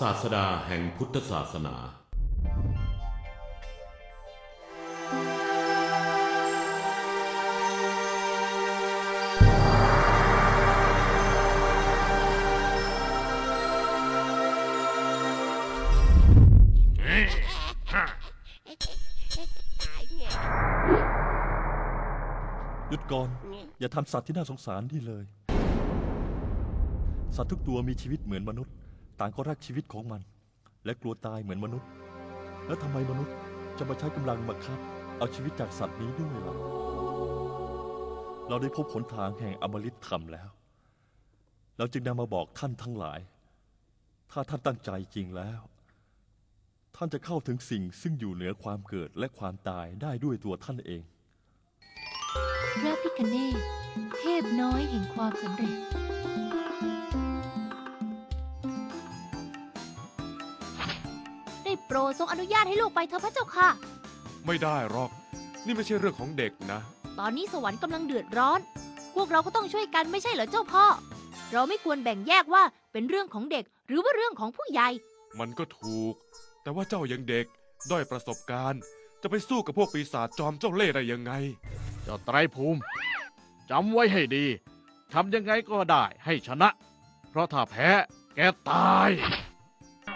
ศาสดาแห่งพุทธศาสนา หยุดก่อน อย่าทำสัตว์ที่น่าสงสารนี่เลย สัตว์ทุกตัวมีชีวิตเหมือนมนุษย์ ต่างก็รักชีวิตของมัน และกลัวตายเหมือนมนุษย์ แล้วทำไมมนุษย์จะมาใช้กำลังบังคับ เอาชีวิตจากสัตว์นี้ด้วยล่ะเราได้พบหนทางแห่งอมฤตธรรมแล้ว เราจึงนำมาบอกท่านทั้งหลาย ถ้าท่านตั้งใจจริงแล้ว ท่านจะเข้าถึงสิ่งซึ่งอยู่เหนือความเกิดและความตายได้ด้วยตัวท่านเอง พระพิคเนศเทพน้อยแห่งความสำเร็จ ได้โปรดทรงอนุญาตให้ลูกไปเถอะพระเจ้าค่ะ ไม่ได้หรอก นี่ไม่ใช่เรื่องของเด็กนะ ตอนนี้สวรรค์กำลังเดือดร้อน พวกเราก็ต้องช่วยกันไม่ใช่เหรอเจ้าพ่อ เราไม่ควรแบ่งแยกว่าเป็นเรื่องของเด็กหรือว่าเรื่องของผู้ใหญ่ มันก็ถูก แต่ว่าเจ้ายังเด็ก ด้อยประสบการณ์ จะไปสู้กับพวกปีศาจจอมเจ้าเล่ห์ได้ยังไง เจ้าไตรภูมิจำไว้ให้ดีทำยังไงก็ได้ให้ชนะ เพราะถ้าแพ้แกตาย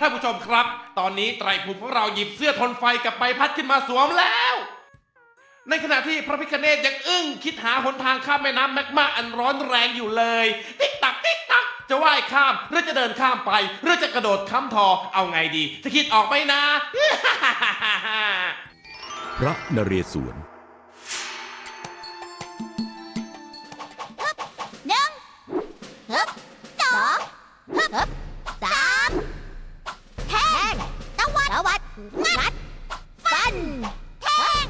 ท่านผู้ชมครับ ตอนนี้ไตรภูมิของเราหยิบเสื้อทนไฟกับใบพัดขึ้นมาสวมแล้ว ในขณะที่พระพิคเนตยังอึ้งคิดหาหนทางข้ามแม่น้ำแมกมาอันร้อนแรงอยู่เลย ติ๊กตักติ๊กตักจะว่ายข้ามหรือจะเดินข้ามไป หรือจะกระโดดค้ำทอเอาไงดี จะคิดออกไหมนะ พระนเรศวร นแทง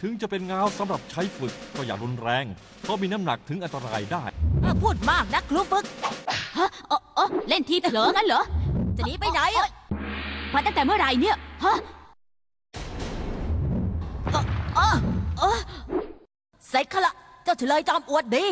ถึงจะเป็นงาวสำหรับใช้ฝึกก็อย่ารุนแรง เพราะมีน้ำหนักถึงอันตรายได้พูดมากนะครูฝึกฮะเออเออเล่นทีเผลองั้นเหรอ จะหนีไปไหนอะมาตั้งแต่เมื่อไหร่เนี่ย ฮะเออเออเออเสร็จขละ เจ้าเฉลยจอมอวดดี